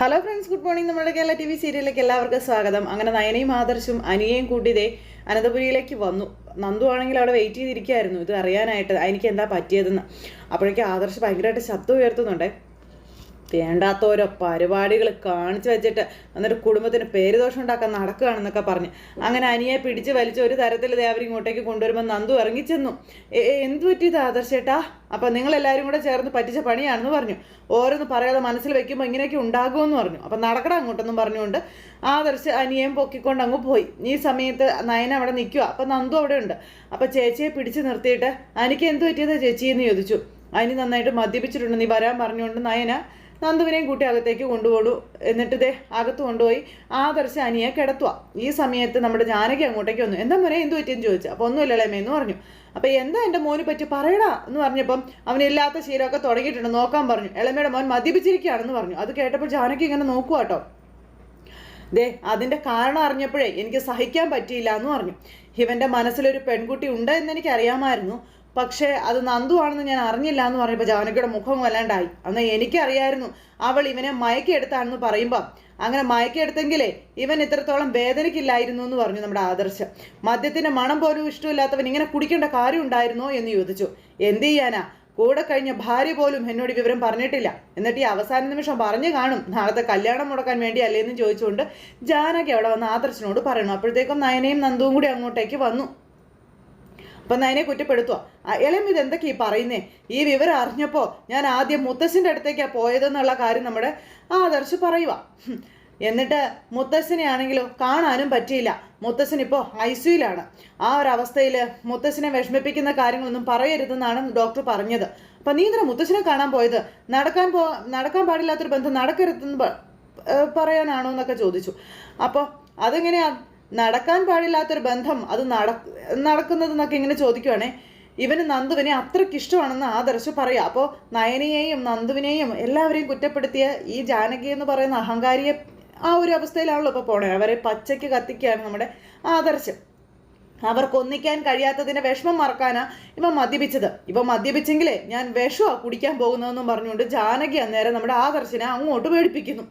Hello friends good morning നമ്മുടെ Kerala T V സീരിയലിലേക്ക് എല്ലാവർക്കും സ്വാഗതം. അങ്ങനെ നയനയും ആദർശും അനിയയും കൂട്ടിയതേ അനന്തപുരിയിലേക്ക് വന്നു. നന്ദു ആണെങ്കിൽ അവിടെ വെയിറ്റ് ചെയ്തിരിക്കുകയായിരുന്നു ഇത് അറിയാനായിട്ട് എനിക്ക് എന്താ പറ്റിയതെന്ന്. അപ്പോഴേക്കും ആദർശ് ഭയങ്കരമായിട്ട് ശബ്ദം ഉയർത്തുന്നുണ്ടേ. വേണ്ടാത്തോരോ പരിപാടികൾ കാണിച്ചു വെച്ചിട്ട് എന്നിട്ട് കുടുംബത്തിന് പേരുദോഷം ഉണ്ടാക്കാൻ നടക്കുകയാണെന്നൊക്കെ പറഞ്ഞ്. അങ്ങനെ അനിയെ പിടിച്ച് വലിച്ച് ഒരു തരത്തിൽ ദേ അവരിങ്ങോട്ടേക്ക് കൊണ്ടുവരുമ്പോൾ നന്ദു ഇറങ്ങിച്ചെന്നു "എ- എ- എന്ത് പറ്റിയത് ആദർശേട്ടാ? അപ്പം നിങ്ങളെല്ലാവരും കൂടെ ചേർന്ന് പറ്റിച്ച പണിയാണെന്ന് പറഞ്ഞു. ഓരോന്ന് പറയാതെ മനസ്സിൽ വെക്കുമ്പോൾ ഇങ്ങനെയൊക്കെ ഉണ്ടാകുമെന്ന് പറഞ്ഞു. അപ്പം നടക്കണം അങ്ങോട്ടെന്നും പറഞ്ഞുകൊണ്ട് ആദർശ് അനിയേം പൊക്കിക്കൊണ്ട് അങ്ങ് പോയി. ഈ സമയത്ത് നയന അവിടെ നിൽക്കുക അപ്പം നന്ദു അവിടെ ഉണ്ട്. അപ്പം ചേച്ചിയെ പിടിച്ച് നിർത്തിയിട്ട് അനിക്ക് എന്ത് പറ്റിയതാ ചേച്ചി? എന്ന് ചോദിച്ചു. അനി നന്നായിട്ട് മദ്യപിച്ചിട്ടുണ്ട്. നീ വരാൻ പറഞ്ഞുകൊണ്ട് നയന നന്ദുവിനെയും കൂട്ടി അകത്തേക്ക് കൊണ്ടുപോടു. എന്നിട്ട് ദേ അകത്ത് കൊണ്ടുപോയി ആദർശ അനിയെ കിടത്തുക ഈ സമയത്ത് നമ്മുടെ ജാനകി അങ്ങോട്ടേക്ക് വന്നു. എന്താ മോനെ എന്ത് പറ്റിയെന്ന് ചോദിച്ചു. അപ്പോൾ ഒന്നുമില്ല എന്ന് പറഞ്ഞു. അപ്പോൾ എന്താ എന്റെ മോനെ പറ്റി പറയടാ എന്ന് പറഞ്ഞപ്പം അവനില്ലാത്ത ശീലമൊക്കെ തുടങ്ങിയിട്ടുണ്ട്. നോക്കാൻ പറഞ്ഞു. ഇളമയുടെ മോൻ മദ്യപിച്ചിരിക്കുകയാണെന്ന് പറഞ്ഞു. അത് കേട്ടപ്പോൾ ജാനകി ഇങ്ങനെ നോക്കുക കേട്ടോ ദേ അതിന്റെ കാരണം അറിഞ്ഞപ്പോഴേ എനിക്ക് സഹിക്കാൻ പറ്റിയില്ല എന്ന് പറഞ്ഞു. ഇവന്റെ മനസ്സിലൊരു പെൺകുട്ടി ഉണ്ട് എന്ന് എനിക്ക് അറിയാമായിരുന്നു പക്ഷേ അത് നന്ദു ആണെന്ന് ഞാൻ അറിഞ്ഞില്ല എന്ന് പറയുമ്പോൾ ജാനകിയുടെ മുഖം വല്ലാണ്ടായി. അന്ന് എനിക്കറിയായിരുന്നു അവൾ ഇവനെ മയക്കെടുത്താണെന്ന് പറയുമ്പോൾ അങ്ങനെ മയക്കെടുത്തെങ്കിലേ ഇവൻ ഇത്രത്തോളം വേദനയ്ക്കില്ലായിരുന്നു എന്ന് പറഞ്ഞു നമ്മുടെ ആദർശം. മദ്യത്തിന്റെ മണം പോലും ഇഷ്ടമില്ലാത്തവൻ ഇങ്ങനെ കുടിക്കേണ്ട കാര്യം ഉണ്ടായിരുന്നോ എന്ന് ചോദിച്ചു. എന്ത് ചെയ്യാനാ? കൂടെ കഴിഞ്ഞ ഭാര്യ പോലും എന്നോട് വിവരം പറഞ്ഞിട്ടില്ല. എന്നിട്ട് ഈ അവസാന നിമിഷം പറഞ്ഞു കാണും. നാളത്തെ കല്യാണം മുടക്കാൻ വേണ്ടി എന്ന് ചോദിച്ചുകൊണ്ട് ജാനകി അവിടെ വന്ന് ആദർശനോട് പറയണം. അപ്പോഴത്തേക്കും നയനയും നന്ദുവും കൂടി അങ്ങോട്ടേക്ക് വന്നു. അപ്പൊ നയനെ കുറ്റപ്പെടുത്തുക അയാളെയും ഇത് എന്തൊക്കെയാ ഈ പറയുന്നേ? ഈ വിവരം അറിഞ്ഞപ്പോൾ ഞാൻ ആദ്യം മുത്തശ്ശന്റെ അടുത്തേക്കാണ് പോയതെന്നുള്ള കാര്യം നമ്മുടെ ആദർശ് പറയുക എന്നിട്ട് മുത്തശ്ശനെ ആണെങ്കിലും കാണാനും പറ്റിയില്ല. മുത്തശ്ശൻ ഇപ്പോൾ ഐ സിയിലാണ്. ആ ഒരു അവസ്ഥയിൽ മുത്തശ്ശനെ വിഷമിപ്പിക്കുന്ന കാര്യങ്ങളൊന്നും പറയരുതെന്നാണ് ഡോക്ടർ പറഞ്ഞത്. അപ്പം നീ എന്തിനാ മുത്തശ്ശനെ കാണാൻ പോയത്? നടക്കാൻ പോ നടക്കാൻ പാടില്ലാത്തൊരു ബന്ധം നടക്കരുതെന്ന് പറയാനാണോ എന്നൊക്കെ ചോദിച്ചു. അപ്പോൾ അതെങ്ങനെയാ നടക്കാൻ പാടില്ലാത്തൊരു ബന്ധം അത് നട നടക്കുന്നതെന്നൊക്കെ ഇങ്ങനെ ചോദിക്കുവാണേ. ഇവന് നന്ദുവിനെ അത്രയ്ക്ക് ഇഷ്ടമാണെന്ന് ആദർശ് പറയാം. അപ്പോൾ നയനയെയും നന്ദുവിനെയും എല്ലാവരെയും കുറ്റപ്പെടുത്തിയ ഈ ജാനകി എന്ന് പറയുന്ന അഹങ്കാരിയെ ആ ഒരു അവസ്ഥയിലാണല്ലോ ഇപ്പോൾ പോണേ. അവരെ പച്ചയ്ക്ക് കത്തിക്കുകയാണ് നമ്മുടെ ആദർശ്. അവർക്ക് ഒന്നിക്കാൻ കഴിയാത്തതിന്റെ വിഷമം മറക്കാനാ ഇവ മദ്യപിച്ചത്. ഇവ മദ്യപിച്ചെങ്കിലേ ഞാൻ വിഷമാ കുടിക്കാൻ പോകുന്നതെന്നും പറഞ്ഞുകൊണ്ട് ജാനകി അന്നേരം നമ്മുടെ ആദർശിനെ അങ്ങോട്ട് പേടിപ്പിക്കുന്നു.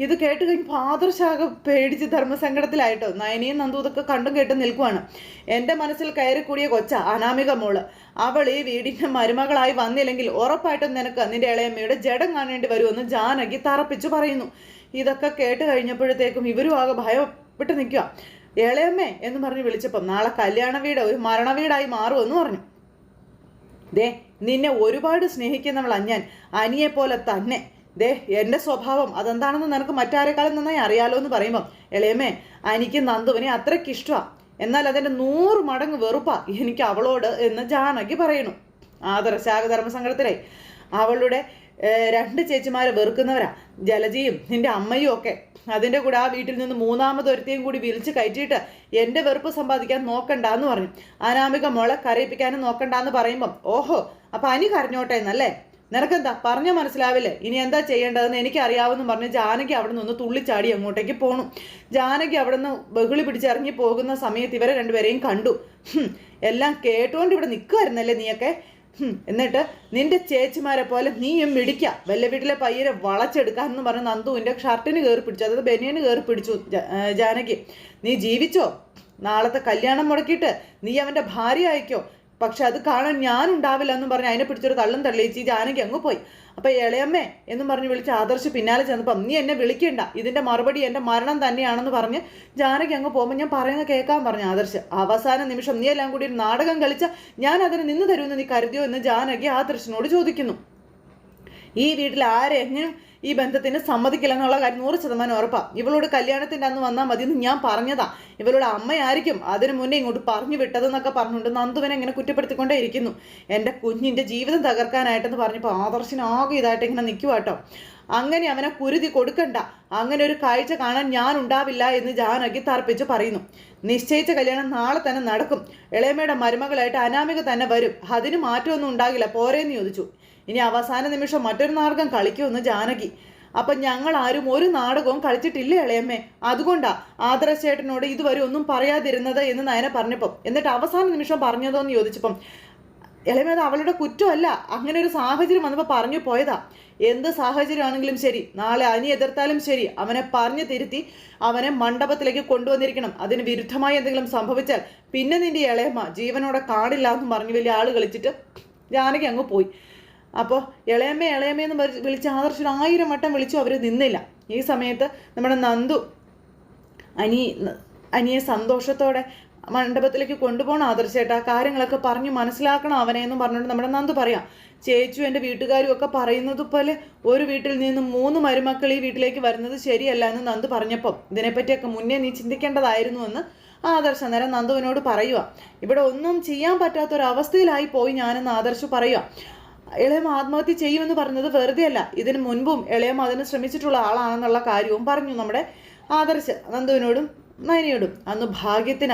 ഇത് കേട്ട് കഴിഞ്ഞ് ആദർശാകെ പേടിച്ച് ധർമ്മസങ്കടത്തിലായിട്ടോ. നയനിയും നന്ദു ഇതൊക്കെ കണ്ടും കേട്ടും നിൽക്കുവാണ്. എന്റെ മനസ്സിൽ കയറിക്കൂടിയ കൊച്ച അനാമിക മോൾ. അവൾ ഈ വീടിന്റെ മരുമകളായി വന്നില്ലെങ്കിൽ ഉറപ്പായിട്ടും നിനക്ക് നിന്റെ ഇളയമ്മയുടെ ജഡം കാണേണ്ടി വരുമെന്ന് ജാനകി തറപ്പിച്ചു പറയുന്നു. ഇതൊക്കെ കേട്ട് കഴിഞ്ഞപ്പോഴത്തേക്കും ഇവരും ആകെ ഭയപ്പെട്ട് നിൽക്കുക ഇളയമ്മേ എന്ന് പറഞ്ഞ് വിളിച്ചപ്പം നാളെ കല്യാണ വീട് ഒരു മരണ വീടായി മാറുമെന്ന് പറഞ്ഞു. ദേ നിന്നെ ഒരുപാട് സ്നേഹിക്കുന്നവളാ ഞാൻ. അനിയെ പോലെ തന്നെ. ദേ എന്റെ സ്വഭാവം അതെന്താണെന്ന് നിനക്ക് മറ്റാരെക്കാളും നന്നായി അറിയാലോ എന്ന് പറയുമ്പം എളയമ്മേ എനിക്ക് നന്ദുവിനെ അത്രയ്ക്ക് എന്നാൽ അതിന്റെ നൂറ് മടങ്ങ് വെറുപ്പാ എനിക്ക് അവളോട് എന്ന് ജാനകി പറയുന്നു. ആദർശാക ധർമ്മസങ്കടത്തിലായി അവളുടെ രണ്ട് ചേച്ചിമാരെ വെറുക്കുന്നവരാ. ജലജിയും നിന്റെ അമ്മയും ഒക്കെ. അതിന്റെ കൂടെ ആ വീട്ടിൽ നിന്ന് മൂന്നാമത് ഒരുത്തിയും കൂടി വിളിച്ച് കയറ്റിയിട്ട് എന്റെ വെറുപ്പ് സമ്പാദിക്കാൻ നോക്കണ്ട എന്ന് പറഞ്ഞു. അനാമിക മോളെ കരയിപ്പിക്കാനും നോക്കണ്ട എന്ന് പറയുമ്പം ഓഹോ അപ്പം അനി കരഞ്ഞോട്ടെ എന്നല്ലേ നിനക്കെന്താ? പറഞ്ഞാൽ മനസ്സിലാവില്ലേ? ഇനി എന്താ ചെയ്യേണ്ടതെന്ന് എനിക്ക് അറിയാമെന്ന് പറഞ്ഞ് ജാനകി അവിടെ നിന്ന് തുള്ളിച്ചാടി അങ്ങോട്ടേക്ക് പോണു. ജാനകി അവിടെ നിന്ന് ബഹുളി പിടിച്ചിറങ്ങി പോകുന്ന സമയത്ത് ഇവരെ രണ്ടുപേരെയും കണ്ടു. എല്ലാം കേട്ടുകൊണ്ട് ഇവിടെ നിൽക്കുമായിരുന്നല്ലേ നീയൊക്കെ? എന്നിട്ട് നിന്റെ ചേച്ചിമാരെ പോലെ നീയും മിടിക്ക. വല്ല വീട്ടിലെ പയ്യനെ വളച്ചെടുക്കാമെന്ന് പറഞ്ഞ് നന്ദുവിന്റെ ഷർട്ടിന് കയറി പിടിച്ചു. അതായത് ബനിയന് കയറി പിടിച്ചു ജാനകി. നീ ജീവിച്ചോ? നാളത്തെ കല്യാണം മുടക്കിയിട്ട് നീ അവന്റെ ഭാര്യ ആയിക്കോ? പക്ഷെ അത് കാണാൻ ഞാൻ ഉണ്ടാവില്ല എന്ന് പറഞ്ഞ് അതിനെ പിടിച്ചൊരു തള്ളും തള്ളിയിച്ച് ജാനകി അങ്ങ് പോയി. അപ്പൊ ഇളയമ്മേ എന്നും പറഞ്ഞ് വിളിച്ച് ആദർശ് പിന്നാലെ ചെന്നപ്പം നീ എന്നെ വിളിക്കണ്ട. ഇതിന്റെ മറുപടി എന്റെ മരണം തന്നെയാണെന്ന് പറഞ്ഞ് ജാനകി അങ്ങ് പോകുമ്പോൾ ഞാൻ പറയുന്നത് കേൾക്കാൻ പറഞ്ഞു ആദർശ്. അവസാന നിമിഷം നീ എല്ലാം കൂടി ഒരു നാടകം കളിച്ച ഞാൻ അതിന് നിന്ന് തരുമെന്ന് നീ കരുതിയോ എന്ന് ജാനകി ആദർശിനോട് ചോദിക്കുന്നു. ഈ വീട്ടിൽ ആരെങ്കിലും ഈ ബന്ധത്തിന് സമ്മതിക്കില്ല എന്നുള്ള കാര്യം നൂറ് ശതമാനം ഉറപ്പാണ് ഇവളോട് കല്യാണത്തിന്റെ അന്ന് വന്നാൽ മതി എന്ന് ഞാൻ പറഞ്ഞതാ. ഇവളുടെ അമ്മയായിരിക്കും അതിനു മുന്നേ ഇങ്ങോട്ട് പറഞ്ഞു വിട്ടതെന്നൊക്കെ പറഞ്ഞുകൊണ്ട് നന്ദുവിനെ ഇങ്ങനെ കുറ്റപ്പെടുത്തിക്കൊണ്ടേ ഇരിക്കുന്നു. എന്റെ കുഞ്ഞിന്റെ ജീവിതം തകർക്കാനായിട്ടെന്ന് പറഞ്ഞപ്പോൾ ആദർശനാകെ ഇതായിട്ട് ഇങ്ങനെ നിൽക്കുക കേട്ടോ അങ്ങനെ അവനെ കുരുതി കൊടുക്കണ്ട. അങ്ങനെ ഒരു കാഴ്ച കാണാൻ ഞാൻ ഉണ്ടാവില്ല എന്ന് ജാനകി തർപ്പിച്ച് പറയുന്നു. നിശ്ചയിച്ച കല്യാണം നാളെ തന്നെ നടക്കും. ഇളയമ്മയുടെ മരുമകളായിട്ട് അനാമിക തന്നെ വരും. അതിന് മാറ്റമൊന്നും ഉണ്ടാകില്ല. പോരേന്ന് ചോദിച്ചു. ഇനി അവസാന നിമിഷം മറ്റൊരു നാടകം കളിക്കുമെന്ന് ജാനകി. അപ്പൊ ഞങ്ങൾ ആരും ഒരു നാടകവും കളിച്ചിട്ടില്ല ഇളയമ്മേ? അതുകൊണ്ടാ ആദർശേട്ടനോട് ഇതുവരെ ഒന്നും പറയാതിരുന്നത് എന്ന് നയന പറഞ്ഞപ്പം. എന്നിട്ട് അവസാന നിമിഷം പറഞ്ഞതോ എന്ന് ചോദിച്ചപ്പം ഇളയമേത് അവളുടെ കുറ്റമല്ല. അങ്ങനെ ഒരു സാഹചര്യം വന്നപ്പോൾ പറഞ്ഞു പോയതാ. എന്ത് സാഹചര്യമാണെങ്കിലും ശരി. നാളെ അനി എതിർത്താലും ശരി. അവനെ പറഞ്ഞു തിരുത്തി അവനെ മണ്ഡപത്തിലേക്ക് കൊണ്ടുവന്നിരിക്കണം. അതിന് വിരുദ്ധമായി എന്തെങ്കിലും സംഭവിച്ചാൽ പിന്നെ നിന്റെ ഇളയമ്മ ജീവനോടെ കാണില്ല എന്ന് പറഞ്ഞു വലിയ ആൾ കളിച്ചിട്ട് ജാനകി അങ്ങ് പോയി. അപ്പോൾ ഇളയമ്മ ഇളയമ്മയെന്ന് വിളിച്ച് ആദർശൻ ആയിരം വട്ടം വിളിച്ചു അവർ നിന്നില്ല. ഈ സമയത്ത് നമ്മുടെ നന്ദു അനി അനിയെ സന്തോഷത്തോടെ മണ്ഡപത്തിലേക്ക് കൊണ്ടുപോകണം. ആദർശേട്ടാ കാര്യങ്ങളൊക്കെ പറഞ്ഞു മനസ്സിലാക്കണം അവനെ എന്ന് പറഞ്ഞുകൊണ്ട് നമ്മുടെ നന്ദു പറയാം. ചേച്ചു എന്റെ വീട്ടുകാരും ഒക്കെ പറയുന്നത് പോലെ ഒരു വീട്ടിൽ നിന്ന് മൂന്ന് മരുമക്കൾ ഈ വീട്ടിലേക്ക് വരുന്നത് ശരിയല്ല എന്ന് നന്ദു പറഞ്ഞപ്പം ഇതിനെപ്പറ്റിയൊക്കെ മുന്നേ നീ ചിന്തിക്കേണ്ടതായിരുന്നു എന്ന് ആദർശ് അന്നേരം നന്ദുവിനോട് പറയുക ഇവിടെ ഒന്നും ചെയ്യാൻ പറ്റാത്തൊരവസ്ഥയിലായി പോയി ഞാനെന്ന് ആദർശ് പറയുക ഇളയം ആത്മഹത്യ ചെയ്യുമെന്ന് പറഞ്ഞത് വെറുതെ അല്ല ഇതിനു മുൻപും ഇളയം അതിന് ശ്രമിച്ചിട്ടുള്ള ആളാണെന്നുള്ള കാര്യവും പറഞ്ഞു നമ്മുടെ ആദർശ് നന്ദുവിനോടും നയനയോടും അന്ന് ഭാഗ്യത്തിന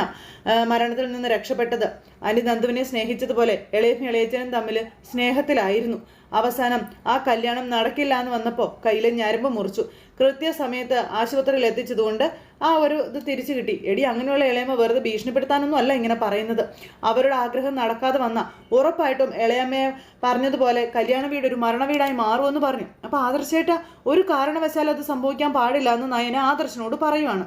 മരണത്തിൽ നിന്ന് രക്ഷപ്പെട്ടത്. അനി നന്ദുവിനെ സ്നേഹിച്ചതുപോലെ എളിയനും ഇളയച്ചനും തമ്മിൽ സ്നേഹത്തിലായിരുന്നു. അവസാനം ആ കല്യാണം നടക്കില്ല എന്ന് വന്നപ്പോൾ കയ്യിലെ ഞരമ്പ് മുറിച്ചു. കൃത്യസമയത്ത് ആശുപത്രിയിൽ എത്തിച്ചതുകൊണ്ട് ആ ഒരു ഇത് തിരിച്ചു കിട്ടി. എടി അങ്ങനെയുള്ള ഇളയമ്മ വെറുതെ ഭീഷണിപ്പെടുത്താനൊന്നും അല്ല ഇങ്ങനെ പറയുന്നത്. അവരുടെ ആഗ്രഹം നടക്കാതെ വന്ന ഉറപ്പായിട്ടും ഇളയമ്മയെ പറഞ്ഞതുപോലെ കല്യാണ വീട് ഒരു മരണ വീടായി മാറുമെന്ന് പറഞ്ഞു. അപ്പോൾ ആദർശേട്ട ഒരു കാരണവശാലും അത് സംഭവിക്കാൻ പാടില്ല എന്ന് നയന ആദർശനോട് പറയുവാണ്.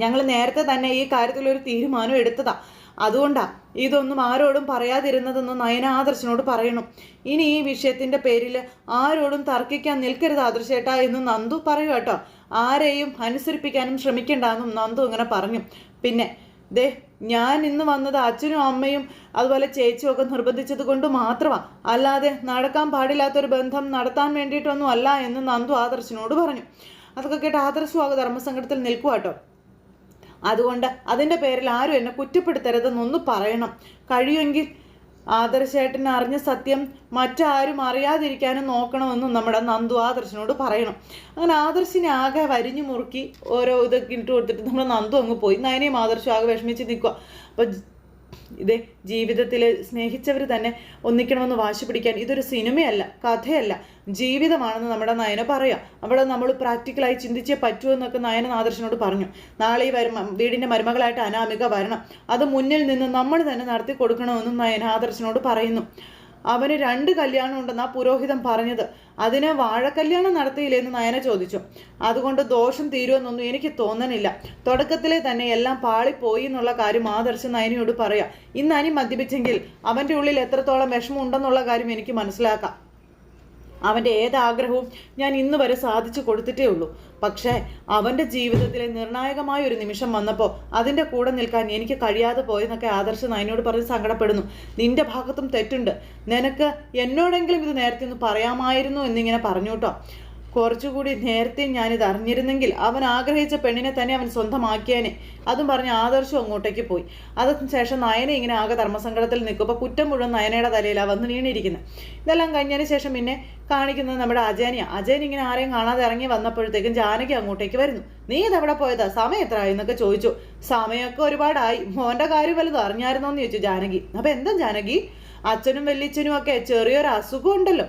ഞങ്ങൾ നേരത്തെ തന്നെ ഈ കാര്യത്തിൽ ഒരു തീരുമാനം എടുത്തതാ. അതുകൊണ്ടാ ഇതൊന്നും ആരോടും പറയാതിരുന്നതെന്ന് നയന ആദർശനോട് പറയണം. ഇനി ഈ വിഷയത്തിന്റെ പേരിൽ ആരോടും തർക്കിക്കാൻ നിൽക്കരുത് ആദർശേട്ടാ എന്ന് നന്ദു പറയൂ കേട്ടോ. ആരെയും അനുസരിപ്പിക്കാനും ശ്രമിക്കണ്ടെന്നും നന്ദു ഇങ്ങനെ പറഞ്ഞു. പിന്നെ ദേ ഞാൻ ഇന്ന് വന്നത് അച്ഛനും അമ്മയും അതുപോലെ ചേച്ചിയും ഒക്കെ നിർബന്ധിച്ചത് കൊണ്ട് മാത്രമാണ് അല്ലാതെ നടക്കാൻ പാടില്ലാത്തൊരു ബന്ധം നടത്താൻ വേണ്ടിയിട്ടൊന്നും അല്ല എന്ന് നന്ദു ആദർശനോട് പറഞ്ഞു. അതൊക്കെ കേട്ട് ആദർശവും ആകെ ധർമ്മസങ്കടത്തിൽ നിൽക്കുക കേട്ടോ. അതുകൊണ്ട് അതിന്റെ പേരിൽ ആരും എന്നെ കുറ്റപ്പെടുത്തരുതെന്നൊന്ന് പറയണം. കഴിയുമെങ്കിൽ ആദർശേട്ടൻ അറിഞ്ഞ സത്യം മറ്റാരും അറിയാതിരിക്കാനും നോക്കണമെന്നും നമ്മുടെ നന്ദു ആദർശനോട് പറയണം. അങ്ങനെ ആദർശിനെ ആകെ വരിഞ്ഞു മുറുക്കി ഓരോ ഇതൊക്കെ ഇട്ട് കൊടുത്തിട്ട് നമ്മുടെ നന്ദു അങ്ങ് പോയി. നയനയും ആദർശം ആകെ വിഷമിച്ച് നിൽക്കുക അപ്പോൾ ഇതേ ജീവിതത്തിൽ സ്നേഹിച്ചവർ തന്നെ ഒന്നിക്കണമെന്ന് വാശി പിടിക്കാൻ ഇതൊരു സിനിമയല്ല കഥയല്ല. ജീവിതമാണെന്ന് നമ്മുടെ നയന പറയാം. അവിടെ നമ്മൾ പ്രാക്ടിക്കലായി ചിന്തിച്ചേ പറ്റൂ എന്നൊക്കെ നയന നാദർശനോട് പറഞ്ഞു. നാളെ ഈ വരുമ വീടിന്റെ മരുമകളായിട്ട് അനാമിക വരണം. അത് മുന്നിൽ നിന്ന് നമ്മൾ തന്നെ നടത്തി കൊടുക്കണമെന്നും നയന ആദർശനോട് പറയുന്നു. അവന് രണ്ട് കല്യാണം ഉണ്ടെന്നാ പുരോഹിതൻ പറഞ്ഞത്. അതിന് വാഴക്കല്യാണം നടത്തിയില്ലെന്ന് നയന ചോദിച്ചു. അതുകൊണ്ട് ദോഷം തീരുമെന്നൊന്നും എനിക്ക് തോന്നണില്ല. തുടക്കത്തിലെ തന്നെ എല്ലാം പാളിപ്പോയി എന്നുള്ള കാര്യം ആദർശം നയനയോട് പറയാം. ഇന്ന് അനി മദ്യപിച്ചെങ്കിൽ അവന്റെ ഉള്ളിൽ എത്രത്തോളം വിഷമം ഉണ്ടെന്നുള്ള കാര്യം എനിക്ക് മനസ്സിലാക്കാം. അവന്റെ ഏതാഗ്രഹവും ഞാൻ ഇന്ന് വരെ സാധിച്ചു കൊടുത്തിട്ടേ ഉള്ളൂ. പക്ഷേ അവന്റെ ജീവിതത്തിലെ നിർണായകമായ ഒരു നിമിഷം വന്നപ്പോൾ അതിന്റെ കൂടെ നിൽക്കാൻ എനിക്ക് കഴിയാതെ പോയെന്നൊക്കെ ആദർശ നയനോട് പറഞ്ഞ് സങ്കടപ്പെടുന്നു. നിന്റെ ഭാഗത്തും തെറ്റുണ്ട്. നിനക്ക് എന്നോടെങ്കിലും ഇത് നേരത്തെ ഒന്ന് പറയാമായിരുന്നു എന്നിങ്ങനെ പറഞ്ഞു കേട്ടോ കുറച്ചുകൂടി നേരത്തെ ഞാനിത് അറിഞ്ഞിരുന്നെങ്കിൽ അവൻ ആഗ്രഹിച്ച പെണ്ണിനെ തന്നെ അവൻ സ്വന്തമാക്കിയേനെ. അതും പറഞ്ഞ് ആദർശം അങ്ങോട്ടേക്ക് പോയി. അതിന് ശേഷം നയന ഇങ്ങനെ ആകെ ധർമ്മസങ്കടത്തിൽ നിൽക്കുമ്പോൾ കുറ്റം മുഴുവൻ നയനയുടെ തലയിലാണ് വന്ന് വീണിരിക്കുന്നത് ഇതെല്ലാം കഴിഞ്ഞതിന് ശേഷം പിന്നെ കാണിക്കുന്നത് നമ്മുടെ അജയനിയ അജയൻ ഇങ്ങനെ ആരെയും കാണാതെ ഇറങ്ങി വന്നപ്പോഴത്തേക്കും ജാനകി അങ്ങോട്ടേക്ക് വരുന്നു. നീ ഇതെവിടെ പോയതാ? സമയം എത്ര ആയി എന്നൊക്കെ ചോദിച്ചു. സമയമൊക്കെ ഒരുപാടായി. മോന്റെ കാര്യം വലുത് അറിഞ്ഞായിരുന്നോ എന്ന് ചോദിച്ചു ജാനകി. അപ്പം എന്താ ജാനകി? അച്ഛനും വല്യച്ഛനും ഒക്കെ ചെറിയൊരു അസുഖം ഉണ്ടല്ലോ.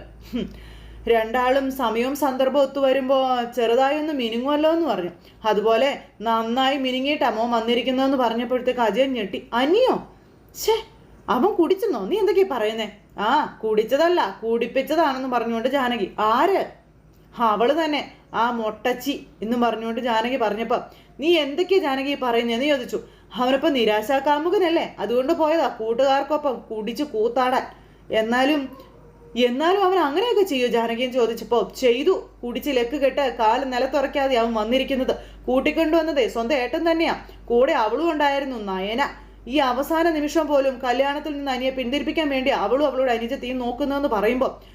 രണ്ടാളും സമയവും സന്ദർഭവും ഒത്തു വരുമ്പോൾ ചെറുതായി ഒന്ന് മിനുങ്ങുമല്ലോ എന്ന് പറഞ്ഞു. അതുപോലെ നന്നായി മിനുങ്ങിയിട്ട് അമ്മ വന്നിരിക്കുന്നതെന്ന് പറഞ്ഞപ്പോഴത്തേക്ക് അജയൻ ഞെട്ടി. അനിയോ ഛേ അവൻ കുടിച്ചെന്നോ? നീ എന്തൊക്കെയാ പറയുന്നേ? ആ കുടിച്ചതല്ല കുടിപ്പിച്ചതാണെന്ന് പറഞ്ഞുകൊണ്ട് ജാനകി. ആര്? അവൾ തന്നെ. ആ മൊട്ടച്ചി എന്ന് പറഞ്ഞുകൊണ്ട് ജാനകി പറഞ്ഞപ്പോൾ നീ എന്തൊക്കെയാ ജാനകി പറയുന്നതെന്ന് ചോദിച്ചു. അവനിപ്പോൾ നിരാശാകാമുകനല്ലേ? അതുകൊണ്ട് പോയതാ കൂട്ടുകാർക്കൊപ്പം കുടിച്ച് കൂത്താടാൻ. എന്നാലും എന്നാലും അവൻ അങ്ങനെയൊക്കെ ചെയ്യൂ? ജാനകിയും ചോദിച്ചപ്പോൾ ചെയ്തു. കുടിച്ച് ലക്ക് കെട്ട് കാൽ നിലത്തുറയ്ക്കാതെ അവൻ വന്നിരിക്കുന്നത് കൂട്ടിക്കൊണ്ടുവന്നതേ സ്വന്തം ഏട്ടൻ തന്നെയാ. കൂടെ അവളും ഉണ്ടായിരുന്നു നയന. ഈ അവസാന നിമിഷം പോലും കല്യാണത്തിൽ നിന്ന് അനിയെ പിന്തിരിപ്പിക്കാൻ വേണ്ടി അവളും അവളോട് അനുജത്തെയും നോക്കുന്നതെന്ന് പറയുമ്പോൾ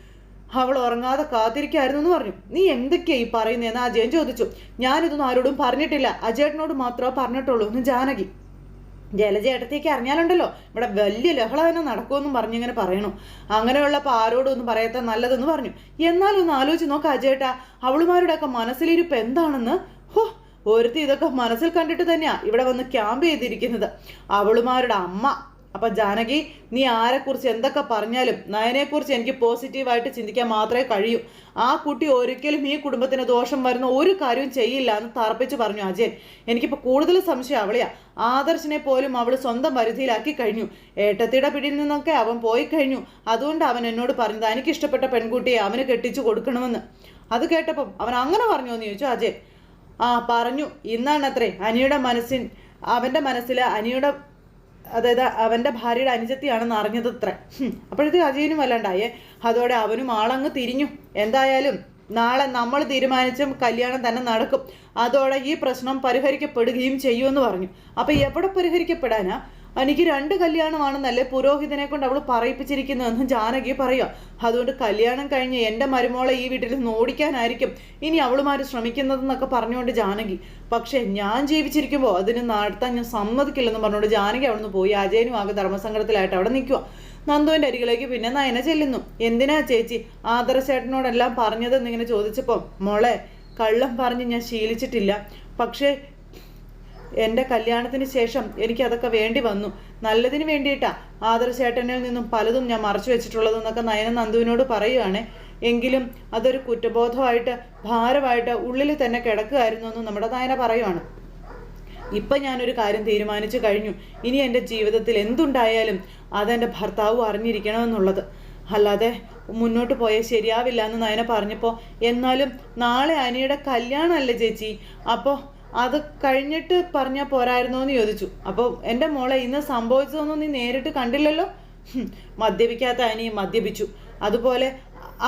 അവൾ ഉറങ്ങാതെ കാത്തിരിക്കായിരുന്നു എന്ന് പറഞ്ഞു. നീ എന്തൊക്കെയാ ഈ പറയുന്നതെന്ന് അജയൻ ചോദിച്ചു. ഞാനിതൊന്നും ആരോടും പറഞ്ഞിട്ടില്ല. അജയേട്ടനോട് മാത്രമേ പറഞ്ഞിട്ടുള്ളൂ. എന്ന് ജാനകി. ജലജേട്ടത്തേക്ക് അറിഞ്ഞാലുണ്ടല്ലോ ഇവിടെ വലിയ ലഹള തന്നെ നടക്കുമെന്നും പറഞ്ഞിങ്ങനെ പറയണു. അങ്ങനെയുള്ളപ്പോൾ ആരോടും ഒന്നും പറയാത്ത നല്ലതെന്ന് പറഞ്ഞു. എന്നാലും ഒന്ന് ആലോചിച്ച് നോക്കാം അവളുമാരുടെ അവളുമാരുടെയൊക്കെ മനസ്സിലിരിപ്പ് എന്താണെന്ന്? ഹോ ഒരുത്തി ഇതൊക്കെ മനസ്സിൽ കണ്ടിട്ട് തന്നെയാ ഇവിടെ വന്ന് ക്യാമ്പ് ചെയ്തിരിക്കുന്നത്. അവളുമാരുടെ അമ്മ അപ്പൊ ജാനകി നീ ആരെക്കുറിച്ച് എന്തൊക്കെ പറഞ്ഞാലും നയനെക്കുറിച്ച് എനിക്ക് പോസിറ്റീവായിട്ട് ചിന്തിക്കാൻ മാത്രമേ കഴിയൂ. ആ കുട്ടി ഒരിക്കലും ഈ കുടുംബത്തിന് ദോഷം വരുന്ന ഒരു കാര്യവും ചെയ്യില്ല എന്ന് തറപ്പിച്ച് പറഞ്ഞു അജയൻ. എനിക്കിപ്പോൾ കൂടുതൽ സംശയം അവളെയാ. ആദർശിനെ പോലും അവൾ സ്വന്തം പരിധിയിലാക്കി കഴിഞ്ഞു. ഏട്ടത്തിയുടെ പിടിയിൽ നിന്നൊക്കെ അവൻ പോയി കഴിഞ്ഞു. അതുകൊണ്ട് അവൻ എന്നോട് പറഞ്ഞത് എനിക്ക് ഇഷ്ടപ്പെട്ട പെൺകുട്ടിയെ അവന് കെട്ടിച്ചു കൊടുക്കണമെന്ന്. അത് കേട്ടപ്പം അവൻ അങ്ങനെ പറഞ്ഞു എന്ന് ചോദിച്ചു അജയ് ആ പറഞ്ഞു. ഇന്നാണത്രേ അനിയുടെ മനസ്സിൻ അവന്റെ മനസ്സിൽ അനിയുടെ അതായത് അവന്റെ ഭാര്യയുടെ അനുജത്തിയാണെന്ന് അറിഞ്ഞത് അത്ര അപ്പോഴത്തേക്ക് അജയനും വല്ലാണ്ടായേ. അതോടെ അവനും ആളങ്ങ് തിരിഞ്ഞു. എന്തായാലും നാളെ നമ്മൾ തീരുമാനിച്ച കല്യാണം തന്നെ നടക്കും. അതോടെ ഈ പ്രശ്നം പരിഹരിക്കപ്പെടുകയും ചെയ്യുമെന്ന് പറഞ്ഞു. അപ്പം എവിടെ പരിഹരിക്കപ്പെടാനാ? എനിക്ക് രണ്ട് കല്യാണമാണെന്നല്ലേ പുരോഹിതനെ കൊണ്ട് അവൾ പറയിപ്പിച്ചിരിക്കുന്നതെന്ന് ജാനകി പറയുക അതുകൊണ്ട് കല്യാണം കഴിഞ്ഞ് എന്റെ മരുമോളെ ഈ വീട്ടിൽ നിന്ന് ഓടിക്കാനായിരിക്കും ഇനി അവളുമാർ ശ്രമിക്കുന്നതെന്നൊക്കെ പറഞ്ഞുകൊണ്ട് ജാനകി. പക്ഷേ ഞാൻ ജീവിച്ചിരിക്കുമ്പോൾ അതിന് നടത്താൻ ഞാൻ സമ്മതിക്കില്ലെന്ന് പറഞ്ഞുകൊണ്ട് ജാനകി അവിടെ നിന്ന് പോയി. അജയനും ആകെ ധർമ്മസങ്കടത്തിലായിട്ട് അവിടെ നിൽക്കുക നന്ദുവിന്റെ അരികിലേക്ക് പിന്നെ നയന ചെല്ലുന്നു. എന്തിനാ ചേച്ചി ആദർശേട്ടനോടെല്ലാം പറഞ്ഞതെന്നിങ്ങനെ ചോദിച്ചപ്പോൾ മോളെ കള്ളം പറഞ്ഞ് ഞാൻ ശീലിച്ചിട്ടില്ല. പക്ഷേ എന്റെ കല്യാണത്തിന് ശേഷം എനിക്ക് അതൊക്കെ വേണ്ടി വന്നു. നല്ലതിന് വേണ്ടിയിട്ടാ ആദർശേട്ടനിൽ നിന്നും പലതും ഞാൻ മറച്ചു വെച്ചിട്ടുള്ളതെന്നൊക്കെ നയന നന്ദുവിനോട് പറയുകയാണ് എങ്കിലും അതൊരു കുറ്റബോധമായിട്ട് ഭാരമായിട്ട് ഉള്ളിൽ തന്നെ കിടക്കുകയായിരുന്നു എന്ന് നമ്മുടെ നയന പറയുവാണ്. ഇപ്പം ഞാനൊരു കാര്യം തീരുമാനിച്ചു കഴിഞ്ഞു. ഇനി എന്റെ ജീവിതത്തിൽ എന്തുണ്ടായാലും അതെന്റെ ഭർത്താവ് അറിഞ്ഞിരിക്കണമെന്നുള്ളത്. അല്ലാതെ മുന്നോട്ട് പോയാൽ ശരിയാവില്ല എന്ന് നയന പറഞ്ഞപ്പോൾ എന്നാലും നാളെ അനിയുടെ കല്യാണമല്ലേ ചേച്ചി? അപ്പോൾ അത് കഴിഞ്ഞിട്ട് പറഞ്ഞാൽ പോരായിരുന്നോ എന്ന് ചോദിച്ചു. അപ്പോൾ എന്റെ മോളെ ഇന്ന് സംഭവിച്ചതൊന്നും നീ നേരിട്ട് കണ്ടില്ലല്ലോ? മദ്യപിക്കാത്ത അനി മദ്യപിച്ചു. അതുപോലെ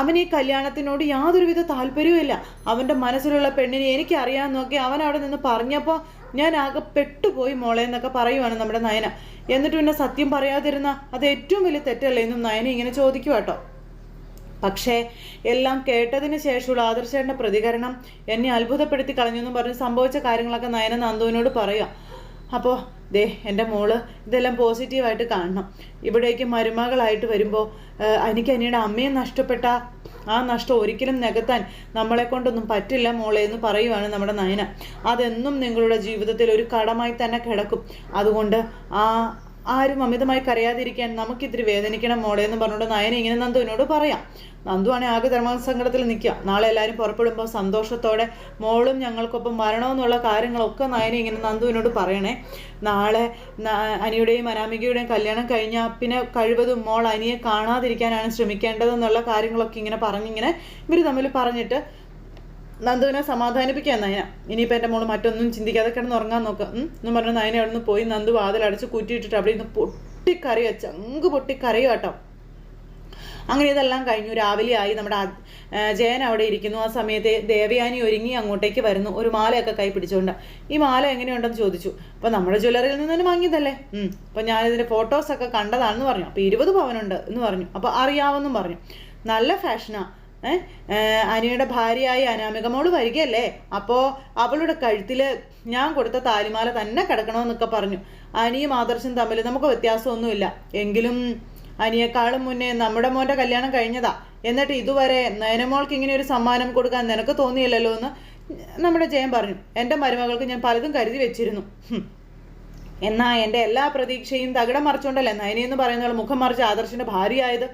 അവൻ ഈ കല്യാണത്തിനോട് യാതൊരുവിധ താല്പര്യവുമില്ല. അവന്റെ മനസ്സിലുള്ള പെണ്ണിനെ എനിക്ക് അറിയാമെന്നൊക്കെ അവൻ അവിടെ നിന്ന് പറഞ്ഞപ്പോൾ ഞാൻ ആകെ പെട്ടുപോയി മോളെ എന്നൊക്കെ പറയുവാണ് നമ്മുടെ നയന. എന്നിട്ട് പിന്നെ സത്യം പറയാതിരുന്ന അത് ഏറ്റവും വലിയ തെറ്റല്ലേ എന്നും നയന ഇങ്ങനെ ചോദിക്കുക കേട്ടോ പക്ഷേ എല്ലാം കേട്ടതിന് ശേഷമുള്ള ആദർശേട്ടന്റെ പ്രതികരണം എന്നെ അത്ഭുതപ്പെടുത്തി കളഞ്ഞെന്നും പറഞ്ഞ് സംഭവിച്ച കാര്യങ്ങളൊക്കെ നയന നന്ദുവിനോട് പറയാം അപ്പോൾ ദേ എന്റെ മോൾ ഇതെല്ലാം പോസിറ്റീവായിട്ട് കാണണം. ഇവിടേക്ക് മരുമകളായിട്ട് വരുമ്പോൾ എനിക്ക് അനിയുടെ അമ്മയെ നഷ്ടപ്പെട്ട ആ നഷ്ടം ഒരിക്കലും നികത്താൻ നമ്മളെ കൊണ്ടൊന്നും പറ്റില്ല മോളെ എന്ന് പറയുവാണ് നമ്മുടെ നയന. അതെന്നും നിങ്ങളുടെ ജീവിതത്തിൽ ഒരു കടമായി തന്നെ കിടക്കും. അതുകൊണ്ട് ആ ആരും അമിതമായി കരയാതിരിക്കാൻ നമുക്കിത്തിരി വേദനിക്കണം മോളെ എന്ന് പറഞ്ഞുകൊണ്ട് നയന ഇങ്ങനെ നന്ദുവിനോട് പറയാം. നന്ദു ആണെങ്കിൽ ആകെ ധർമ്മസങ്കടത്തിൽ നിൽക്കുക. നാളെ എല്ലാവരും പുറപ്പെടുമ്പോൾ സന്തോഷത്തോടെ മോളും ഞങ്ങൾക്കൊപ്പം വരണമെന്നുള്ള കാര്യങ്ങളൊക്കെ നയന ഇങ്ങനെ നന്ദുവിനോട് പറയണേ. നാളെ അനിയുടെയും അനാമികയുടെയും കല്യാണം കഴിഞ്ഞാൽ പിന്നെ കഴിവതും മോൾ അനിയെ കാണാതിരിക്കാനാണ് ശ്രമിക്കേണ്ടതെന്നുള്ള കാര്യങ്ങളൊക്കെ ഇങ്ങനെ പറഞ്ഞിങ്ങനെ ഇവർ തമ്മിൽ പറഞ്ഞിട്ട് നന്ദുവിനെ സമാധാനിപ്പിക്കാൻ നയന ഇനിയിപ്പോൾ എന്റെ മോൾ മറ്റൊന്നും ചിന്തിക്കാതെ കിടന്ന് ഉറങ്ങാൻ നോക്കുക എന്ന് പറഞ്ഞ് നയന അവിടെ നിന്ന് പോയി നന്ദു വാതിലടച്ച് കൂറ്റിയിട്ടിട്ട് അവിടെ നിന്ന് വെച്ച ചങ്ക് പൊട്ടിക്കറിയോ കേട്ടോ അങ്ങനെ ഇതെല്ലാം കഴിഞ്ഞു. രാവിലെ ആയി. നമ്മുടെ ജയൻ അവിടെ ഇരിക്കുന്നു. ആ സമയത്ത് ദേവയാനി ഒരുങ്ങി അങ്ങോട്ടേക്ക് വരുന്നു. ഒരു മാലയൊക്കെ കൈ പിടിച്ചുകൊണ്ട്. ഈ മാല എങ്ങനെയുണ്ടെന്ന് ചോദിച്ചു. അപ്പോൾ നമ്മുടെ ജ്വല്ലറിയിൽ നിന്ന് തന്നെ വാങ്ങിയതല്ലേ. അപ്പോൾ ഞാനിതിന്റെ ഫോട്ടോസൊക്കെ കണ്ടതാണെന്ന് പറഞ്ഞു. അപ്പോൾ ഇരുപത് പവനുണ്ട് എന്ന് പറഞ്ഞു. അപ്പോൾ അറിയാമെന്നും പറഞ്ഞു. നല്ല ഫാഷനാ. ഏ ഏ, അനിയുടെ ഭാര്യയായി അനാമിക മോൾ വരികയല്ലേ? അപ്പോ അവളുടെ കഴുത്തിൽ ഞാൻ കൊടുത്ത താലിമാല തന്നെ കിടക്കണമെന്നൊക്കെ പറഞ്ഞു. അനിയും ആദർശം തമ്മിൽ നമുക്ക് വ്യത്യാസമൊന്നുമില്ല. എങ്കിലും അനിയേക്കാളും മുന്നേ നമ്മുടെ മോന്റെ കല്യാണം കഴിഞ്ഞതാ. എന്നിട്ട് ഇതുവരെ നയനമോൾക്ക് ഇങ്ങനെ ഒരു സമ്മാനം കൊടുക്കാൻ നിനക്ക് തോന്നിയില്ലല്ലോ എന്ന് നമ്മുടെ ജയൻ പറഞ്ഞു. എന്റെ മരുമകൾക്ക് ഞാൻ പലതും കരുതി വെച്ചിരുന്നു. എന്നാ എന്റെ എല്ലാ പ്രതീക്ഷയും തകിടം മറിച്ചുകൊണ്ടല്ലേ നയനി എന്ന് പറയുന്നവൾ മുഖം മറിച്ച് ആദർശിന്റെ ഭാര്യയായത്?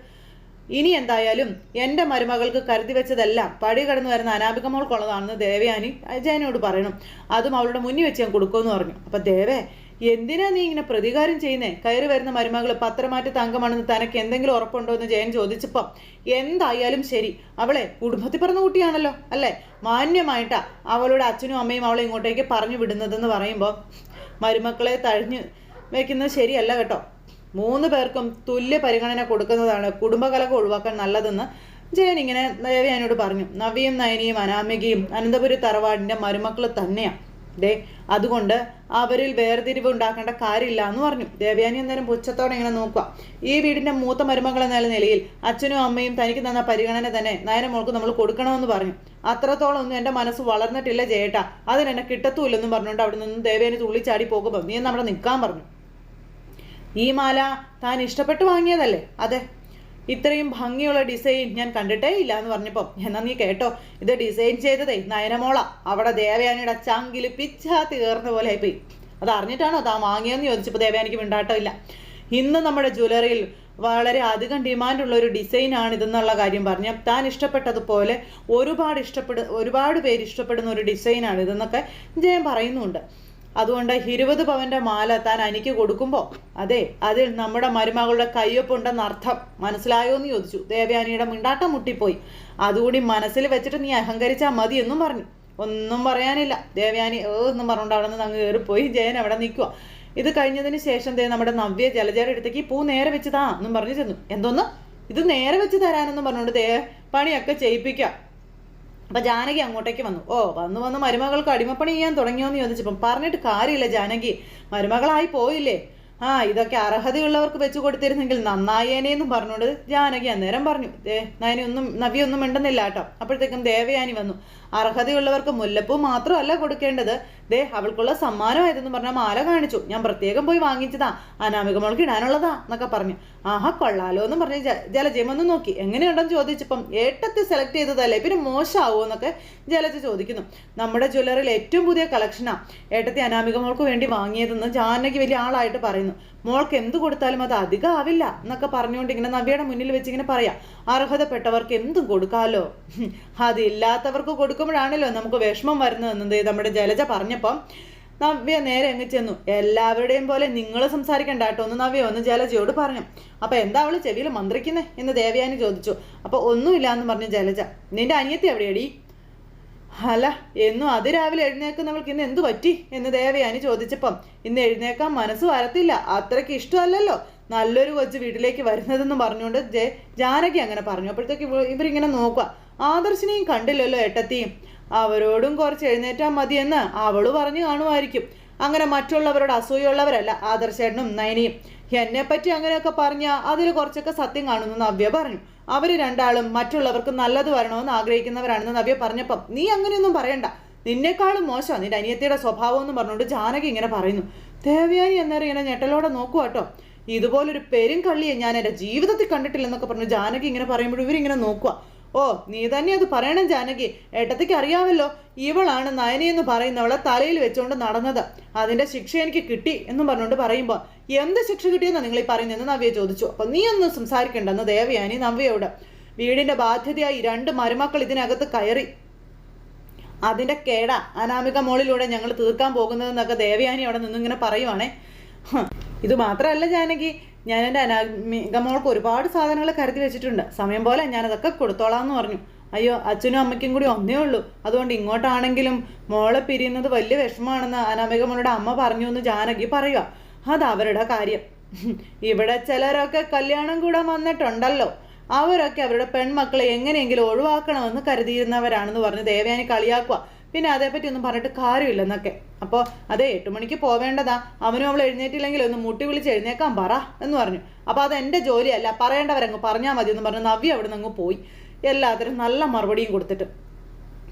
ഇനി എന്തായാലും എന്റെ മരുമകൾക്ക് കരുതി വെച്ചതെല്ലാം പടി കടന്നു വരുന്ന അനാമിക മോൾക്കുള്ളതാണെന്ന് ദേവയാനി അജയനോട് പറയണം. അതും അവളുടെ മുന്നിൽ വെച്ച് ഞാൻ കൊടുക്കുമെന്ന് പറഞ്ഞു. അപ്പം ദേവേ എന്തിനാ നീ ഇങ്ങനെ പ്രതികാരം ചെയ്യുന്നേ? കയറി വരുന്ന മരുമകൾ പത്രമാറ്റ തങ്കമാണെന്ന് തനക്ക് എന്തെങ്കിലും ഉറപ്പുണ്ടോ എന്ന് ജയൻ ചോദിച്ചപ്പം എന്തായാലും ശരി. അവളെ കുടുംബത്തിൽ പറഞ്ഞ കുട്ടിയാണല്ലോ അല്ലേ? മാന്യമായിട്ടാ അവളുടെ അച്ഛനും അമ്മയും അവളെ ഇങ്ങോട്ടേക്ക് പറഞ്ഞു വിടുന്നതെന്ന് പറയുമ്പോൾ മരുമക്കളെ തഴിഞ്ഞ് വെക്കുന്നത് ശരിയല്ല കേട്ടോ. മൂന്ന് പേർക്കും തുല്യ പരിഗണന കൊടുക്കുന്നതാണ് കുടുംബകലകം ഒഴിവാക്കാൻ നല്ലതെന്ന് ജയൻ ഇങ്ങനെ ദേവയാനോട് പറഞ്ഞു. നവിയും നയനിയും അനാമികയും അനന്തപുരി തറവാടിന്റെ മരുമക്കൾ തന്നെയാണ് ദേ അതുകൊണ്ട് അവരിൽ വേർതിരിവ് ഉണ്ടാക്കേണ്ട കാര്യമില്ല എന്ന് പറഞ്ഞു. ദേവയാനി എന്തായാലും പുച്ഛത്തോടെ ഇങ്ങനെ നോക്കുക. ഈ വീടിന്റെ മൂത്ത മരുമകൾ എന്ന നിലയിൽ അച്ഛനും അമ്മയും തനിക്ക് തന്ന പരിഗണന തന്നെ നയനമോൾക്ക് നമ്മൾ കൊടുക്കണമെന്ന് പറഞ്ഞു. അത്രത്തോളം ഒന്നും എന്റെ മനസ്സ് വളർന്നിട്ടില്ല ജയേട്ടാ. അതിനെന്നെ കിട്ടത്തുമില്ലെന്നും പറഞ്ഞുകൊണ്ട് അവിടെ നിന്ന് ദേവയാനി തുള്ളിച്ചാടി പോകുമ്പോൾ നീ നമ്മുടെ നിൽക്കാൻ പറഞ്ഞു? ഈ മാല താൻ ഇഷ്ടപ്പെട്ട് വാങ്ങിയതല്ലേ? അതെ. ഇത്രയും ഭംഗിയുള്ള ഡിസൈൻ ഞാൻ കണ്ടിട്ടേ ഇല്ല എന്ന് പറഞ്ഞപ്പോൾ എന്നാ നീ കേട്ടോ? ഇത് ഡിസൈൻ ചെയ്തതേ നയനമോള. അവിടെ ദേവയാനിയുടെ ചങ്കിൽ പിച്ചാ തീർന്ന പോലെ ആയിപ്പോയി. അത് അറിഞ്ഞിട്ടാണോ താൻ വാങ്ങിയെന്ന് ചോദിച്ചപ്പോൾ ദേവയാനിക്ക് മിണ്ടാട്ടോ ഇല്ല. ഇന്ന് നമ്മുടെ ജ്വല്ലറിയിൽ വളരെ അധികം ഡിമാൻഡുള്ള ഒരു ഡിസൈനാണ് ഇതെന്നുള്ള കാര്യം പറഞ്ഞ് താൻ ഇഷ്ടപ്പെട്ടതുപോലെ ഒരുപാട് ഇഷ്ടപ്പെടു ഒരുപാട് പേര് ഇഷ്ടപ്പെടുന്ന ഒരു ഡിസൈനാണ് ഇതെന്നൊക്കെ ജയം പറയുന്നുണ്ട് അതുകൊണ്ട് ഇരുപത് പവന്റെ മാല താൻ അനിക്ക് കൊടുക്കുമ്പോൾ അതെ അതിൽ നമ്മുടെ മരുമകളുടെ കയ്യൊപ്പുണ്ടെന്ന് അർത്ഥം മനസ്സിലായോ എന്ന് ചോദിച്ചു. ദേവയാനിയുടെ മിണ്ടാട്ടം മുട്ടിപ്പോയി. അതുകൂടി മനസ്സിൽ വെച്ചിട്ട് നീ അഹങ്കരിച്ചാൽ മതി എന്നും പറഞ്ഞു. ഒന്നും പറയാനില്ല. ദേവയാനി ഏ എന്നും പറഞ്ഞുകൊണ്ട് അവിടെ നിന്ന് അങ്ങ് കയറിപ്പോയി. ജയൻ അവിടെ നിൽക്കുക ഇത് കഴിഞ്ഞതിന് ശേഷം ദേ നമ്മുടെ നവ്യ ജലജയുടെ അടുത്തേക്ക് പൂ നേരെ വെച്ച് താ എന്നും പറഞ്ഞു ചെന്നു. എന്തോന്ന്? ഇത് നേരെ വെച്ച് തരാനെന്നും പറഞ്ഞുകൊണ്ട് ദേ പണിയൊക്കെ ചെയ്യിപ്പിക്കാം അപ്പൊ ജാനകി അങ്ങോട്ടേക്ക് വന്നു. ഓ വന്നു വന്ന് മരുമകൾക്ക് അടിമപ്പണി ചെയ്യാൻ തുടങ്ങിയോന്ന് ചോദിച്ചപ്പം പറഞ്ഞിട്ട് കാര്യമില്ല ജാനകി. മരുമകളായി പോയില്ലേ? ആ ഇതൊക്കെ അർഹതയുള്ളവർക്ക് വെച്ചു കൊടുത്തിരുന്നെങ്കിൽ നന്നായേനേന്നും പറഞ്ഞുകൊണ്ട് ജാനകി അന്നേരം പറഞ്ഞു ദേ നയനി ഒന്നും നവി ഒന്നും മിണ്ടുന്നില്ല കേട്ടോ. അപ്പോഴത്തേക്കും ദേവയാനി വന്നു അർഹതയുള്ളവർക്ക് മുല്ലപ്പൂ മാത്രമല്ല കൊടുക്കേണ്ടത്. ദേ അവൾക്കുള്ള സമ്മാനമായതെന്ന് പറഞ്ഞ മാല കാണിച്ചു. ഞാൻ പ്രത്യേകം പോയി വാങ്ങിച്ചതാ. അനാമിക മോൾക്ക് ഇടാനുള്ളതാ എന്നൊക്കെ പറഞ്ഞു. ആഹാ കൊള്ളാലോ എന്ന് പറഞ്ഞ് ജലജയം ഒന്ന് നോക്കി. എങ്ങനെയുണ്ടെന്ന് ചോദിച്ചപ്പം ഏട്ടത്തെ സെലക്ട് ചെയ്തതല്ലേ? പിന്നെ മോശമാവോ എന്നൊക്കെ ജലജ ചോദിക്കുന്നു. നമ്മുടെ ജ്വല്ലറിയിൽ ഏറ്റവും പുതിയ കളക്ഷനാ ഏട്ടത്തെ അനാമിക മോൾക്ക് വേണ്ടി വാങ്ങിയതെന്ന് ജാനകി വലിയ ആളായിട്ട് പറയുന്നു. മോൾക്ക് എന്ത് കൊടുത്താലും അത് അധികം ആവില്ല എന്നൊക്കെ പറഞ്ഞുകൊണ്ട് ഇങ്ങനെ നവ്യയുടെ മുന്നിൽ വെച്ച് ഇങ്ങനെ പറയാം. അർഹതപ്പെട്ടവർക്ക് എന്തും കൊടുക്കാമല്ലോ അത് അതില്ലാത്തവർക്ക് കൊടുക്കുമ്പോഴാണല്ലോ നമുക്ക് വിഷമം വരുന്നതെന്നത് നമ്മുടെ ജലജ പറഞ്ഞപ്പം നവ്യ നേരെ അങ്ങ് ചെന്നു. എല്ലാവരുടെയും പോലെ നിങ്ങൾ സംസാരിക്കണ്ട കേട്ടോ. ഒന്ന് നവ്യ ഒന്ന് ജലജയോട് പറഞ്ഞു. അപ്പൊ എന്താ അവൾ ചെവിയിൽ മന്ത്രിക്കുന്നേ? എന്ന് ദേവയാനി ചോദിച്ചു. അപ്പൊ ഒന്നുമില്ല എന്ന് പറഞ്ഞു ജലജ. നിന്റെ അനിയത്തി എവിടെയടി? അല്ല എന്നും അതിരാവിലെ എഴുന്നേക്കുന്നവൾക്ക് ഇന്ന് എന്തു പറ്റി? എന്ന് ദേവയാനി ചോദിച്ചപ്പം ഇന്ന് എഴുന്നേക്കാൻ മനസ്സ് വരത്തില്ല അത്രയ്ക്ക് ഇഷ്ടമല്ലല്ലോ. നല്ലൊരു കൊച്ച് വീട്ടിലേക്ക് വരുന്നതെന്ന് പറഞ്ഞുകൊണ്ട് ജെ ജാനകി അങ്ങനെ പറഞ്ഞു. അപ്പോഴത്തേക്ക് ഇവ- ഇവരിങ്ങനെ നോക്കുക. ആദർശിനെയും കണ്ടില്ലല്ലോ ഏട്ടത്തിയും അവരോടും കുറച്ച് എഴുന്നേറ്റാൽ മതിയെന്ന് അവൾ പറഞ്ഞു കാണുമായിരിക്കും. അങ്ങനെ മറ്റുള്ളവരോട് അസൂയുള്ളവരല്ല ആദർശേട്ടനും നയനിയും എന്നെ പറ്റി അങ്ങനെയൊക്കെ പറഞ്ഞാൽ അതിൽ കുറച്ചൊക്കെ സത്യം കാണുന്നു നവ്യ പറഞ്ഞു. അവർ രണ്ടാളും മറ്റുള്ളവർക്ക് നല്ലത് വരണമെന്ന് ആഗ്രഹിക്കുന്നവരാണെന്ന് നവ്യ പറഞ്ഞപ്പം നീ അങ്ങനെയൊന്നും പറയണ്ട. നിന്നെക്കാളും മോശം നിന്റെ അനിയത്തിയുടെ സ്വഭാവം എന്ന് പറഞ്ഞുകൊണ്ട് ജാനകി ഇങ്ങനെ പറയുന്നു. ദേവയാനി എന്നേരം ഇങ്ങനെ ഞെട്ടലോടെ നോക്കുക കേട്ടോ ഇതുപോലൊരു പെരും കള്ളിയെ ഞാൻ എന്റെ ജീവിതത്തിൽ കണ്ടിട്ടില്ലെന്നൊക്കെ പറഞ്ഞു ജാനകി ഇങ്ങനെ പറയുമ്പോൾ ഇവരിങ്ങനെ നോക്കുക ഓ നീ തന്നെ അത് പറയണം ജാനകി. ഏട്ടത്തിക്ക് അറിയാമല്ലോ ഇവളാണ് നയനി എന്ന് പറയുന്നവളെ തലയിൽ വെച്ചുകൊണ്ട് നടന്നത്. അതിന്റെ ശിക്ഷ എനിക്ക് കിട്ടി എന്നും പറഞ്ഞുകൊണ്ട് പറയുമ്പോൾ എന്ത് ശിക്ഷ കിട്ടിയെന്നാ നിങ്ങൾ ഈ പറയുന്നതെന്ന് നവ്യ ചോദിച്ചു. അപ്പൊ നീ ഒന്നും സംസാരിക്കണ്ടെന്ന് ദേവയാനി നവ്യയോട്. വീടിന്റെ ബാധ്യതയായി രണ്ട് മരുമക്കൾ ഇതിനകത്ത് കയറി. അതിന്റെ കേട അനാമിക മോളിലൂടെ ഞങ്ങൾ തീർക്കാൻ പോകുന്നതെന്നൊക്കെ ദേവയാനി അവിടെ നിന്നിങ്ങനെ പറയുവാണേ. ഇത് മാത്രമല്ല ജാനകി ഞാൻ എന്റെ അനാമിക മോൾക്ക് ഒരുപാട് സാധനങ്ങൾ കരുതി വെച്ചിട്ടുണ്ട്. സമയം പോലെ ഞാനതൊക്കെ കൊടുത്തോളാം എന്ന് പറഞ്ഞു. അയ്യോ അച്ഛനും അമ്മയ്ക്കും കൂടി ഒന്നേ ഉള്ളൂ. അതുകൊണ്ട് ഇങ്ങോട്ടാണെങ്കിലും മോളെ പിരിയുന്നത് വലിയ വിഷമമാണെന്ന് അനാമിക മോളുടെ അമ്മ പറഞ്ഞു എന്ന് ജാനകി പറയുക അത് അവരുടെ കാര്യം. ഇവിടെ ചിലരൊക്കെ കല്യാണം കൂടാൻ വന്നിട്ടുണ്ടല്ലോ. അവരൊക്കെ അവരുടെ പെൺമക്കളെ എങ്ങനെയെങ്കിലും ഒഴിവാക്കണമെന്ന് കരുതിയിരുന്നവരാണെന്ന് പറഞ്ഞ് ദേവയാനി കളിയാക്കുക പിന്നെ അതേപ്പറ്റി ഒന്നും പറഞ്ഞിട്ട് കാര്യമില്ലെന്നൊക്കെ. അപ്പോൾ അതെ എട്ട് മണിക്ക് പോവേണ്ടതാ. അവനും അവൾ എഴുന്നേറ്റില്ലെങ്കിൽ ഒന്ന് മുട്ടി വിളിച്ച് എഴുന്നേക്കാൻ പറ എന്ന് പറഞ്ഞു. അപ്പോൾ അത് എന്റെ ജോലിയല്ല. പറയേണ്ടവരങ്ങ് പറഞ്ഞാൽ മതി എന്ന് പറഞ്ഞ് നവ്യ അവിടെ നിന്ന് അങ്ങ് പോയി. എല്ലാത്തിനും നല്ല മറുപടിയും കൊടുത്തിട്ട്.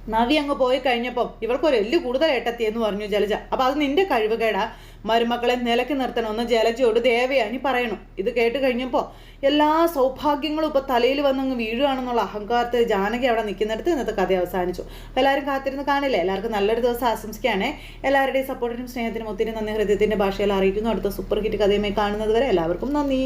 നവി അങ്ങ് പോയി കഴിഞ്ഞപ്പം ഇവർക്കൊരു എല്ല് കൂടുതൽ ഏട്ടത്തി എന്ന് പറഞ്ഞു ജലജ. അപ്പൊ അത് നിന്റെ കഴിവുകേടാ. മരുമക്കളെ നിലയ്ക്ക് നിർത്തണമെന്ന് ജലജയോട് ദേവയാനി പറയണം. ഇത് കേട്ട് കഴിഞ്ഞപ്പോൾ എല്ലാ സൗഭാഗ്യങ്ങളും ഇപ്പൊ തലയിൽ വന്നങ്ങ് വീഴുകയാണെന്നുള്ള അഹങ്കാരത്തെ ജാനകി അവിടെ നിൽക്കുന്നിടത്ത് ഇന്നത്തെ കഥ അവസാനിച്ചു. അപ്പൊ എല്ലാവരും കാത്തിരുന്ന് കാണില്ലേ? എല്ലാവർക്കും നല്ലൊരു ദിവസം ആശംസിക്കുകയാണ്. എല്ലാവരുടെയും സപ്പോർട്ടിനും സ്നേഹത്തിനും ഒത്തിരി നന്ദി. ഹൃദയത്തിന്റെ ഭാഷയിൽ അറിയിക്കുന്നു. അടുത്ത സൂപ്പർ ഹിറ്റ് കഥയുമായി കാണുന്നത് വരെ എല്ലാവർക്കും നന്ദി.